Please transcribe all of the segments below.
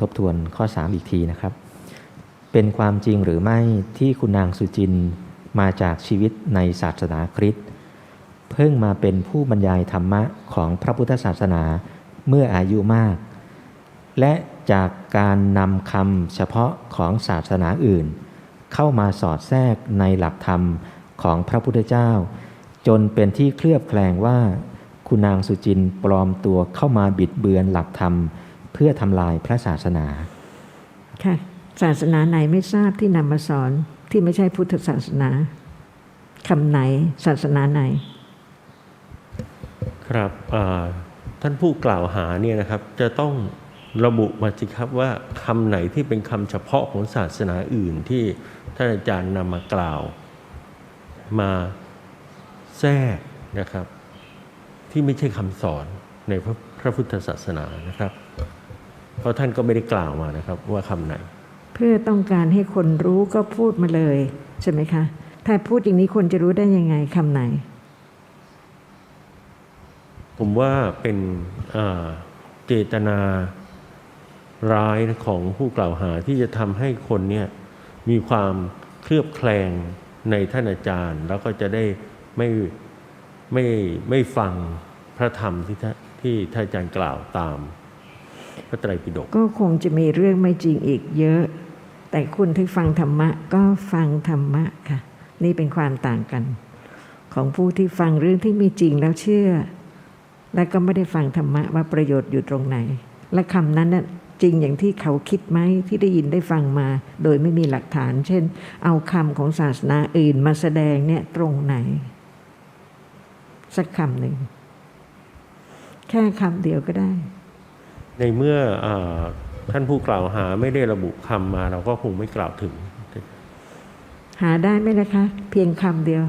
ทบทวนข้อ 3 อีกทีนะครับ เป็นความจริงหรือไม่ที่คุณนางสุจินมาจากชีวิตในศาสนาคริสต์เพิ่งมาเป็นผู้บรรยายธรรมะของพระพุทธศาสนาเมื่ออายุมาก และจากการนำคำเฉพาะของศาสนาอื่น เข้ามาสอดแทรกในหลักธรรมของพระพุทธเจ้า จนเป็นที่เคลือบแคลงว่า คุณนางสุจินปลอมตัวเข้ามาบิดเบือนหลักธรรม เพื่อทำลายพระศาสนาค่ะศาสนาไหนไม่ทราบที่นำมาสอนที่ไม่ใช่พุทธศาสนาคำไหนศาสนาไหน ครับอ่าท่านผู้กล่าวหาเนี่ยนะครับ จะต้องระบุมาสิครับว่าคำไหนที่เป็นคำเฉพาะของศาสนาอื่นที่ท่านอาจารย์นำมากล่าว มาแทรกนะครับ ที่ไม่ใช่คำสอนในพระพระพุทธศาสนานะครับ เพราะท่านก็ไม่ได้กล่าวมานะครับว่าคำไหน เพื่อต้องการให้คนรู้ก็พูดมาเลยใช่ไหมคะ ถ้าพูดอย่างนี้คนจะรู้ได้ยังไงคำไหน ผมว่าเป็นอ่าเจตนาร้ายของผู้กล่าวหาที่จะทำให้คนเนี่ยมีความเคลือบแคลงในท่านอาจารย์ แล้วก็จะได้ไม่ไม่ไม่ฟังพระธรรมที่ท่านที่ท่านอาจารย์กล่าวตาม พระไตรปิฎกก็คงจะมีเรื่องไม่จริงอีกเยอะ แต่คุณที่ฟังธรรมะก็ฟังธรรมะค่ะ นี่เป็นความต่างกัน ของผู้ที่ฟังเรื่องที่มีจริงแล้วเชื่อ และก็ไม่ได้ฟังธรรมะว่าประโยชน์อยู่ตรงไหน และคำนั้นน่ะจริงอย่างที่เขาคิดไหมที่ได้ยินได้ฟังมา โดยไม่มีหลักฐาน เช่น เอาคำของศาสนาอื่นมาแสดงเนี่ยตรงไหน สักคำหนึ่ง แค่คำเดียวก็ได้ ในเมื่ออาท่านผู้กล่าวหาไม่ได้ระบุคำมา เราก็คงไม่กล่าวถึง หาได้ไหมนะคะ เพียงคำเดียว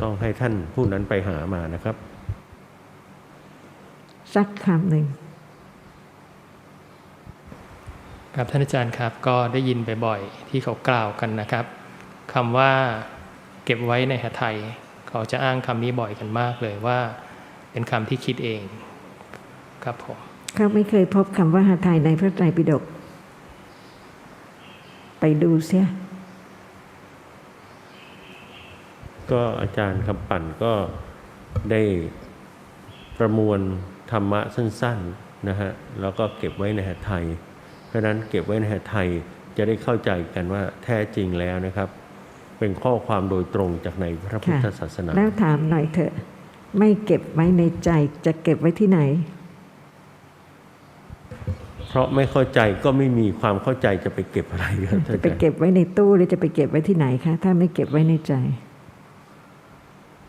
ต้องให้ท่านผู้นั้นไปหามานะครับ สักคำหนึ่งครับท่านอาจารย์ครับก็ได้ยินบ่อยๆที่เขากล่าวกันนะครับคำว่าเก็บไว้ในหทัยเขาจะอ้างคำนี้บ่อยกันมากเลยว่า เป็นคำที่คิดเอง ครับผมเขาไม่เคยพบคำว่าหาไทยในพระไตรปิฎกไปดูเสียก็อาจารย์คำปั่นก็ได้ประมวลธรรมะสั้นๆนะฮะแล้วก็เก็บไว้ในหทัยไทย เพราะฉะนั้นเก็บไว้ในหทัยไทยจะได้เข้าใจกันว่าแท้จริงแล้วนะครับ เป็นข้อความโดยตรงจากในพระพุทธศาสนา แล้วถามหน่อยเถอะ ไม่เก็บไว้ในใจจะเก็บไว้ที่ไหน เพราะไม่เข้าใจก็ไม่มีความเข้าใจจะไปเก็บอะไรครับท่านจะอาไปจารย์เก็บไว้ในตู้หรือจะไปเก็บไว้ที่ไหนคะถ้าไม่เก็บไว้ในใจ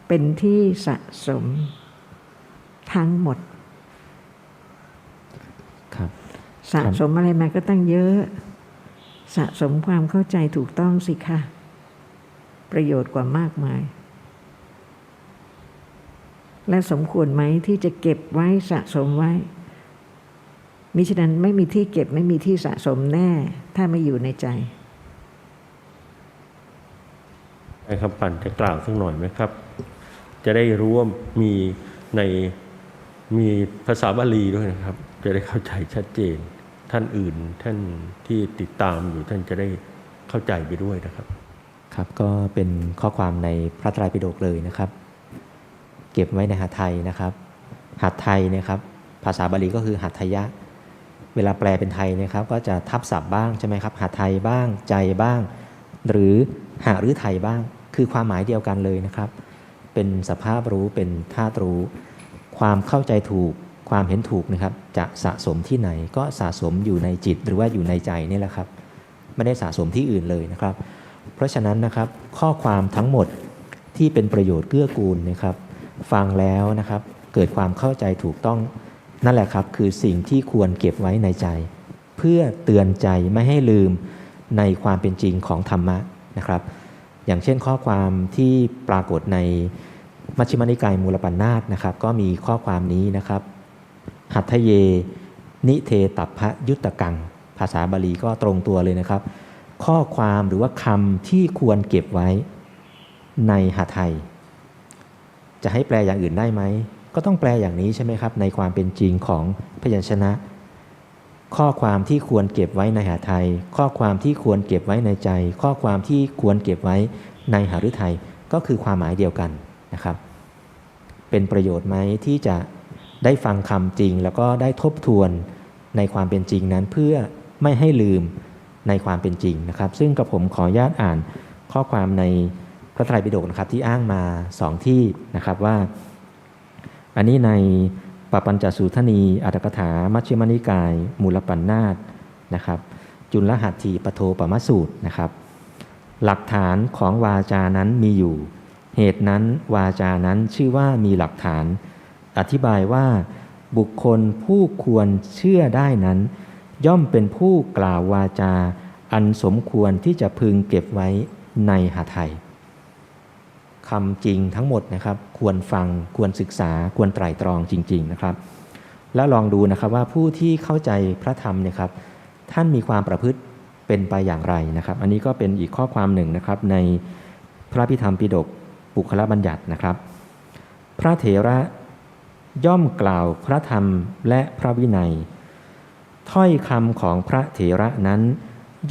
เป็นที่สะสมทั้งหมด ครับ สะสมอะไรมาก็ตั้งเยอะ สะสมความเข้าใจถูกต้องสิคะประโยชน์กว่ามากมาย และสมควรไหมที่จะเก็บไว้สะสมไว้ มิฉะนั้นไม่มีที่เก็บไม่มีที่สะสมแน่ ถ้าไม่อยู่ในใจไอ้คำปั่นจะกล่าวสักหน่อยไหมครับ จะได้รู้ว่ามีในมีภาษาบาลีด้วยนะครับ จะได้เข้าใจชัดเจน ท่านอื่นท่านที่ติดตามอยู่ท่านจะได้เข้าใจไปด้วยนะครับ ครับก็เป็นข้อความในพระไตรปิฎกเลยนะครับ เก็บไว้ในหัตถ์ไทยนะครับหัตถ์ไทยเนะครับ ภาษาบาลีก็คือหัตถยะ เวลาแปลเป็นไทยนะครับก็จะทับศัพท์บ้างใช่ไหมครับหัตถ์ไทยบ้างใจบ้าง หรือหาหรือไทยบ้าง คือความหมายเดียวกันเลยนะครับ เป็นสภาพรู้เป็นธาตุรู้ ความเข้าใจถูกความเห็นถูกนะครับ จะสะสมที่ไหนก็สะสมอยู่ในจิตหรือว่าอยู่ในใจนี่แหละครับ ไม่ได้สะสมที่อื่นเลยนะครับ เพราะฉะนั้นนะครับข้อความทั้งหมดที่เป็นประโยชน์เกื้อกูลนะครับ ฟังแล้วนะครับ เกิดความเข้าใจถูกต้อง นั่นแหละครับคือสิ่งที่ควรเก็บไว้ในใจ เพื่อเตือนใจไม่ให้ลืมในความเป็นจริงของธรรมะนะครับ อย่างเช่นข้อความที่ปรากฏในมัชฌิมานิกายมูลปัญนาตนะครับ ก็มีข้อความนี้นะครับ หัตถเย นิเทตัพพยุตตกัง ภาษาบาลีก็ตรงตัวเลยนะครับ ข้อความหรือว่าคำที่ควรเก็บไว้ในหาไทย จะให้แปลอย่างอื่นได้ไหม ก็ต้องแปลอย่างนี้ใช่ไหมครับ ในความเป็นจริงของพยัญชนะ ข้อความที่ควรเก็บไว้ในหาไทย ข้อความที่ควรเก็บไว้ในใจ ข้อความที่ควรเก็บไว้ในหาฤทัยก็คือความหมายเดียวกันนะครับ เป็นประโยชน์ไหมที่จะได้ฟังคำจริง แล้วก็ได้ทบทวนในความเป็นจริงนั้นเพื่อไม่ให้ลืมในความเป็นจริงนะครับ ซึ่งกับผมขออนุญาตอ่านข้อความในพระไตรปิฎกนะครับที่อ้างมาสองที่นะครับว่า อันนี้ในปปัญจสูทนีอัตถกถา มัชฌิมนิกาย มูลปัญนาตนะครับ จุลหัตถีปโทปมสูตรนะครับ หลักฐานของวาจานั้นมีอยู่ เหตุนั้นวาจานั้นชื่อว่ามีหลักฐาน อธิบายว่าบุคคลผู้ควรเชื่อได้นั้น ย่อมเป็นผู้กล่าววาจา อันสมควรที่จะพึงเก็บไว้ในหาไทย คำจริงทั้งหมดนะครับ ควรฟังควรศึกษาควรไตร่ตรองจริง ๆนะครับ แล้วลองดูนะครับว่าผู้ที่เข้าใจพระธรรมเนี่ยครับท่านมีความประพฤติเป็นไปอย่างไรนะครับ อันนี้ก็เป็นอีกข้อความหนึ่งนะครับในพระพิธรรมปิฎกปุคละบัญญัตินะครับ พระเถระย่อมกล่าวพระธรรมและพระวินัย ถ้อยคำของพระเถระนั้น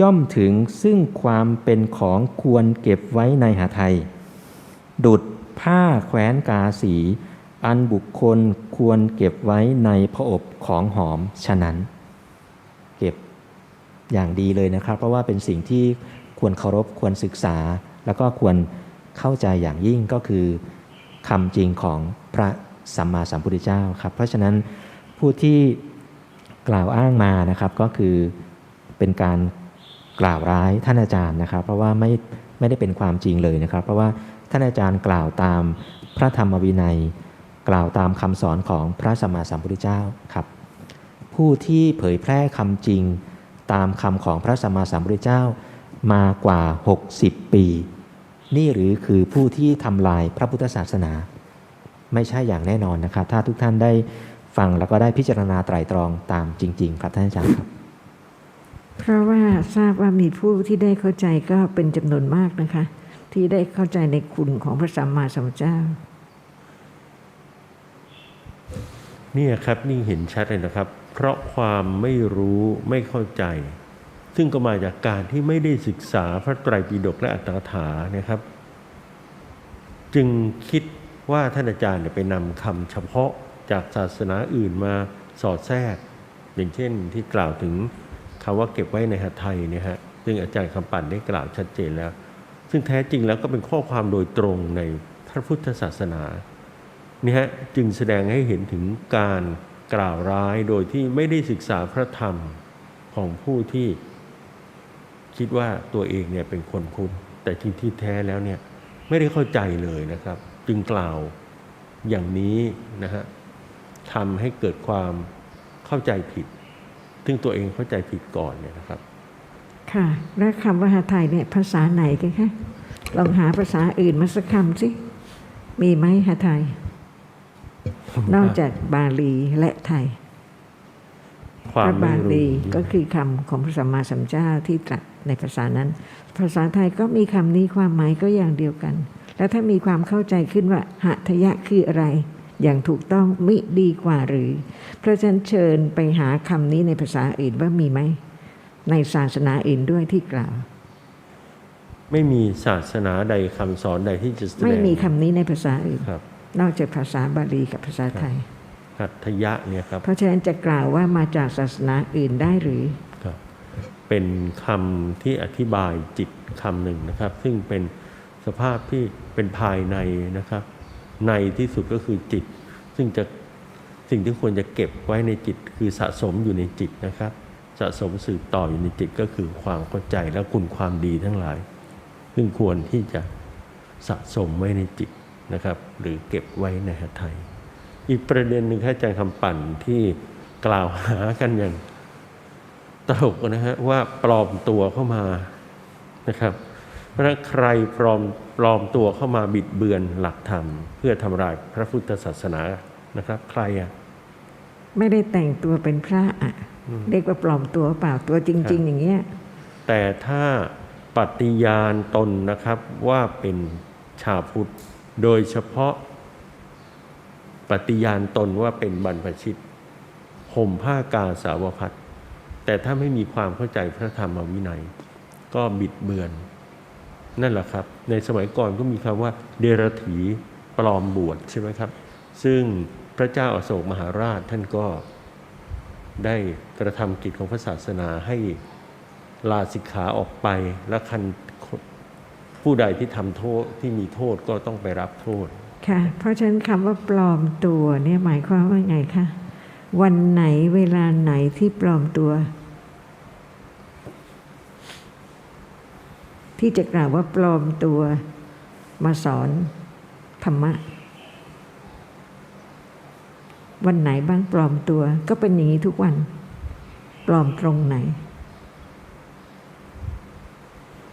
ย่อมถึงซึ่งความเป็นของควรเก็บไว้ในหาไทย ดุดผ้าแขวนกาสี อันบุคคลควรเก็บไว้ในพระอบของหอมฉะนั้น เก็บอย่างดีเลยนะครับ เพราะว่าเป็นสิ่งที่ควรเคารพควรศึกษา แล้วก็ควรเข้าใจอย่างยิ่งก็คือคำจริงของพระสัมมาสัมพุทธเจ้าครับ เพราะฉะนั้นผู้ที่กล่าวอ้างมานะครับก็คือเป็นการกล่าวร้ายท่านอาจารย์นะครับ เพราะว่าไม่ไม่ได้เป็นความจริงเลยนะครับ เพราะว่า ท่านอาจารย์กล่าวตามพระธรรมวินัย กล่าวตามคำสอนของพระสัมมาสัมพุทธเจ้าครับ ผู้ที่เผยแพร่คำจริงตามคำของพระสัมมาสัมพุทธเจ้ามากว่า 60 ปี นี่หรือคือผู้ที่ทำลายพระพุทธศาสนา ไม่ใช่อย่างแน่นอนนะครับ ถ้าทุกท่านได้ฟังแล้วก็ได้พิจารณาไตรตรองตามจริง ๆ ครับท่านอาจารย์ครับ เพราะว่าทราบว่ามีผู้ที่ได้เข้าใจก็เป็นจำนวนมากนะคะ ที่ได้เข้าใจในคุณของพระสัมมาสัมพุทธเจ้าเนี่ยครับนี่เห็นชัดเลยนะครับ เพราะความไม่รู้ไม่เข้าใจ ซึ่งก็มาจากการที่ไม่ได้ศึกษาพระไตรปิฎกและอัตถกถานะครับ จึงคิดว่าท่านอาจารย์เนี่ยไปนำคำเฉพาะจากศาสนาอื่นมาสอดแทรก อย่างเช่นที่กล่าวถึงคำว่าเก็บไว้ในหัตถ์ไทยนี่ยฮะซึ่งอาจารย์คำปั่นได้กล่าวชัดเจนแล้ว ซึ่งแท้จริงแล้วก็เป็นข้อความโดยตรงในพระพุทธศาสนานี่ฮะจึงแสดงให้เห็นถึงการกล่าวร้ายโดยที่ไม่ได้ศึกษาพระธรรมของผู้ที่คิดว่าตัวเองเนี่ยเป็นคนพุทธแต่จริงที่แท้แล้วเนี่ยไม่ได้เข้าใจเลยนะครับ จึงกล่าวอย่างนี้นะฮะทำให้เกิดความเข้าใจผิด ซึ่งตัวเองเข้าใจผิดก่อนเนี่ยนะครับ ค่ะ แล้วคำว่าหาไทยเนี่ยภาษาไหนกันคะลองหาภาษาอื่นมาสักคำสิ มีไหมหาไทย นอกจากบาลีและไทยควาพมระไม่บารู้ลีก็คือคำของพระสัมมาสัมพุทธเจ้าที่ตรัสในภาษานั้น ภาษาไทยก็มีคำนี้ความหมายก็อย่างเดียวกัน แล้วถ้ามีความเข้าใจขึ้นว่าหทยะคืออะไร อย่างถูกต้องมิดีกว่าหรือ เพราะฉะนั้นเชิญไปหาคำนี้ในภาษาอื่นว่ามีไหม ในศาสนาอื่นด้วยที่กล่าว ไม่มีศาสนาใดคำสอนใดที่จะแสดงไม่มีคำนี้ในภาษาอื่นครับนอกจากภาษาบาลีกับภาษาไทยหัตถยะเนี่ยครับเพราะฉะนั้นจะกล่าวว่ามาจากศาสนาอื่นได้หรือครับเป็นคำที่อธิบายจิตคำหนึ่งนะครับ ซึ่งเป็นสภาพที่เป็นภายในนะครับ ในที่สุดก็คือจิต ซึ่งจะสิ่งที่ควรจะเก็บไว้ในจิต คือสะสมอยู่ในจิตนะครับ สะสมสืบต่ออยู่ในจิตก็คือความเข้าใจและคุณความดีทั้งหลาย ซึ่งควรที่จะสะสมไว้ในจิตนะครับ หรือเก็บไว้ในหัตถยอีกประเด็นหนึ่งครับอาจารย์คำปั่นที่กล่าวหากันอย่างตลกนะฮะว่าปลอมตัวเข้ามานะครับ เพราะฉะนั้นใครปลอมปลอมตัวเข้ามาบิดเบือนหลักธรรม เพื่อทำลายพระพุทธศาสนานะครับ ใครอะไม่ได้แต่งตัวเป็นพระอะ เรียกว่าปลอมตัวเปล่าตัวจริง ๆ อย่างเงี้ยแต่ถ้าปฏิญาณตนนะครับว่าเป็นชาวพุทธโดยเฉพาะ ปฏิญาณตนว่าเป็นบรรพชิตห่มผ้ากาสาวพัดแต่ถ้าไม่มีความเข้าใจพระธรรมวินัย ก็บิดเบือน นั่นแหละครับ ในสมัยก่อนก็มีคำว่า เดรถีปลอมบวชใช่ไหมครับ ซึ่งพระเจ้าอาโศกมหาราชท่านก็ ได้กระทำกิจของพระศาสนาให้ลาสิกขาออกไป และคันผู้ใดที่ทำโทษที่มีโทษก็ต้องไปรับโทษ ค่ะ เพราะฉะนั้นคำว่าปลอมตัวเนี่ยหมายความว่าไงคะ วันไหนเวลาไหนที่ปลอมตัว ที่จะกล่าวว่าปลอมตัวมาสอนธรรมะ วันไหนบ้างปลอมตัว ก็เป็นอย่างนี้ทุกวัน ปลอมตรงไหน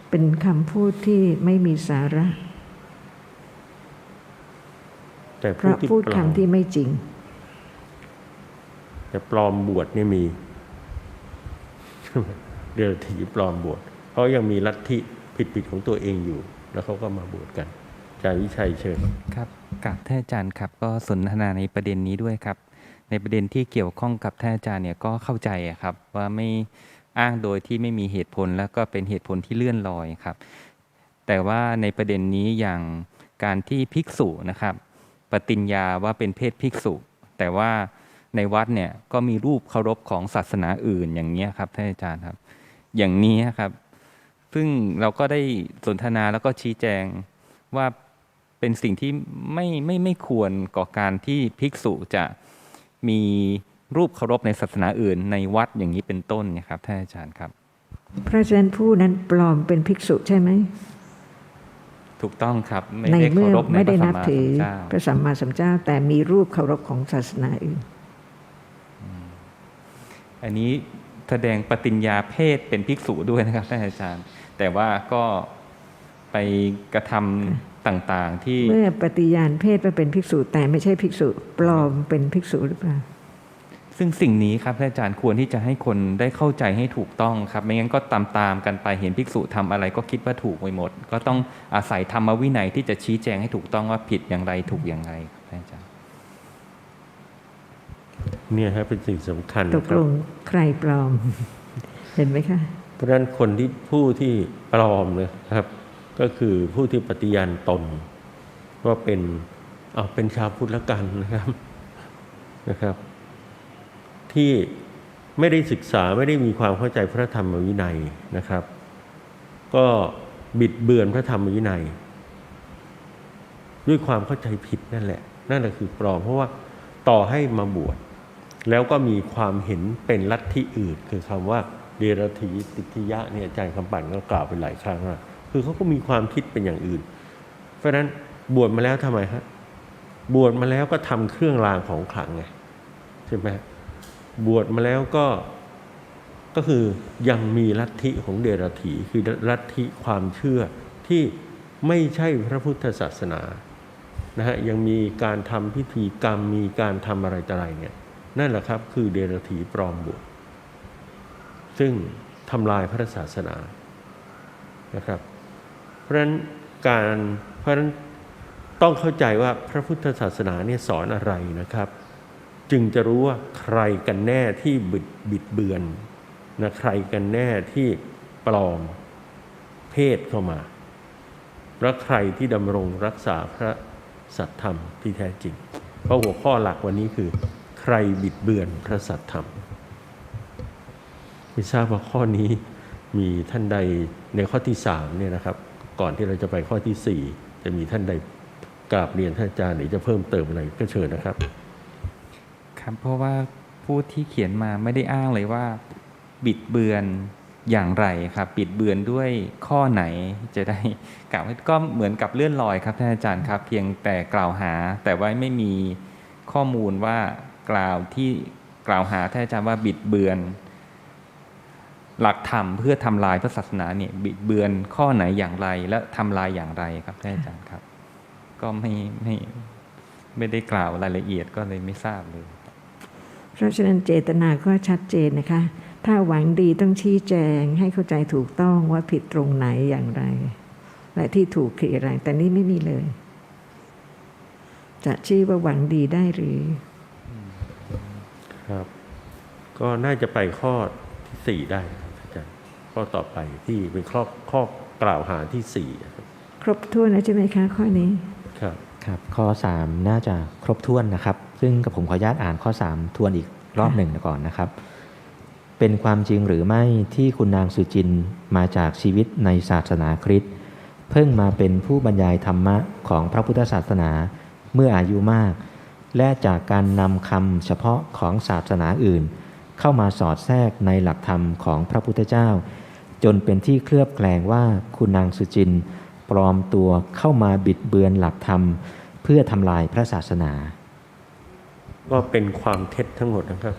เป็นคำพูดที่ไม่มีสาระ แต่เพผู้ราะที่พูดปลอมคำที่ไม่จริง แต่ปลอมบวชเนี่ยมีเดรถีปลอมบวชเพราะยังมีลัทธิผิดๆของตัวเองอยู่ แล้วเขาก็มาบวชกันอาจารย์วิชัยเชิญครับ กับท่านอาจารย์ครับก็สนทนาในประเด็นนี้ด้วยครับ ในประเด็นที่เกี่ยวข้องกับท่านอาจารย์เนี่ยก็เข้าใจครับ ว่าไม่อ้างโดยที่ไม่มีเหตุผลแล้วก็เป็นเหตุผลที่เลื่อนลอยครับ แต่ว่าในประเด็นนี้อย่างการที่ภิกษุนะครับ ปฏิญญาว่าเป็นเพศภิกษุ แต่ว่าในวัดเนี่ยก็มีรูปเคารพของศาสนาอื่นอย่างนี้ครับท่านอาจารย์ครับ อย่างนี้ครับ ซึ่งเราก็ได้สนทนาแล้วก็ชี้แจงว่า เป็นสิ่งที่ไม่ไม่ไม่ควรก่อการที่ภิกษุจะมีรูปเคารพในศาสนาอื่น ในวัดอย่างนี้เป็นต้นเนะครับท่านอาจารย์ครับเพราะฉะนั้นผู้นั้นปลอมเป็นภิกษุใช่ไหมถูกต้องครับไม่ในได้เมื่เคาอรพในไม่พได้ระสันัมบมาถืสัอมพุทธเจ้าพระสัมมาสัมพุทธเจ้า แต่มีรูปเคารพของศาสนาอื่น อันนี้แสดงปฏิญญาเพศเป็นภิกษุด้วยนะครับท่านอาจารย์ แต่ว่าก็ไปกระทำ ต่างๆ ที่เมื่อปฏิญาณเพศว่าเป็นภิกษุ แต่ไม่ใช่ภิกษุปลอมเป็นภิกษุหรือเปล่าซึ่งสิ่งนี้ครับท่านอาจารย์ควรที่จะให้คนได้เข้าใจให้ถูกต้องครับ ไม่งั้นก็ตามตามๆกันไปเห็นภิกษุทำอะไรก็คิดว่าถูกไปหมด ก็ต้องอาศัยธรรมวินัยที่จะชี้แจงให้ถูกต้องว่าผิดอย่างไรถูกอย่างไรครับท่านอาจารย์เนี่ยฮะเป็นสิ่งสำคัญตนะกครัลบงใครปลอม เห็นไหมคะเพราะฉะนั้นคนที่ผู้ที่ปลอมนะครับ ก็คือผู้ที่ปฏิญาณตน ว่าเป็นเอาเป็นชาวพุทธละกันนะครับนะครับ ที่ไม่ได้ศึกษาไม่ได้มีความเข้าใจพระธรรมวินัยนะครับ ก็บิดเบือนพระธรรมวินัย ด้วยความเข้าใจผิดนั่นแหละ นั่นแหละคือปลอมเพราะว่าต่อให้มาบวชแล้วก็มีความเห็นเป็นลัทธิอื่น คือคำว่าเดรธีติทิยะเนี่ยอาจารย์คำปั่นก็กล่าวไปหลายครั้งแล้ว คือเขาก็มีความคิดเป็นอย่างอื่น เพราะฉะนั้นบวชมาแล้วทำไมฮะบวชมาแล้วก็ทำเครื่องรางของขลังไงใช่ไหมบวชมาแล้วก็ก็คือยังมีลัทธิของเดรธีคือลัทธิความเชื่อที่ไม่ใช่พระพุทธศาสนานะฮะยังมีการทำพิธีกรรมมีการทำอะไรต่ออะไรเนี่ยนั่นแหละครับคือเดรถีปลอมบวชซึ่งทำลายพระศาสนานะครับ ราะฉะนั้นการเพราะฉะนั้นต้องเข้าใจว่าพระพุทธศาสนาเนี่ยสอนอะไรนะครับ จึงจะรู้ว่าใครกันแน่ที่บิดบิดเบือนนะใครกันแน่ที่ปลอมเพศเข้ามาและใครที่ดำรงรักษาพระสัตธรรมที่แท้จริง เพราะหัวข้อหลักวันนี้คือ ใครบิดเบือนพระสัตธรรมไม่ทราบว่าข้อนี้มีท่านใดในข้อที่สามเนี่ยนะครับ ก่อนที่เราจะไปข้อที่สี่จะมีท่านใดกราบเรียนท่านอาจารย์หรือจะเพิ่มเติมอะไรก็เชิญนะครับ ครับเพราะว่าผู้ที่เขียนมาไม่ได้อ้างเลยว่า บิดเบือนอย่างไรครับ บิดเบือนด้วยข้อไหนจะได้กล่าวก็เหมือนกับเลื่อนลอยครับท่านอาจารย์ครับ เพียงแต่กล่าวหา แต่ว่าไม่มีข้อมูลว่ากล่าวที่กล่าวหาท่านอาจารย์ว่าบิดเบือน หลักธรรมเพื่อทำลายพระศาสนาเนี่ยบิดเบือนข้อไหนอย่างไรและทำลายอย่างไรครับท่านอาจารย์ครับ ก็ไม่ไม่ไม่ได้กล่าวรายละเอียดก็เลยไม่ทราบเลย เพราะฉะนั้นเจตนาก็ชัดเจนนะคะ ถ้าหวังดีต้องชี้แจงให้เข้าใจถูกต้องว่าผิดตรงไหนอย่างไร และที่ถูกคืออะไร แต่นี่ไม่มีเลย จะชี้ว่าหวังดีได้หรือ ครับ ก็น่าจะไปข้อทที่สี่ได้ ข้อต่อไปที่เป็นข้อข้อกล่าวหาที่สี่ครับครบถ้วนแล้วใช่ไหมคะข้อนี้ครับครับข้อ 3 น่าจะครบถ้วนนะครับ ซึ่งกับผมขออนุญาตอ่านข้อ 3 ทวนอีกรอบหนึ่งก่อนนะครับ เป็นความจริงหรือไม่ที่คุณนางสุจินต์มาจากชีวิตในศาสนาคริสต์เพิ่งมาเป็นผู้บรรยายธรรมะของพระพุทธศาสนาเมื่ออายุมาก และจากการนำคำเฉพาะของศาสนาอื่น เข้ามาสอดแทรกในหลักธรรมของพระพุทธเจ้า จนเป็นที่เคลือบแคลงว่าคุณนางสุจิน ปลอมตัวเข้ามาบิดเบือนหลักธรรม เพื่อทำลายพระศาสนา ก็เป็นความเท็จทั้งหมดนะครับ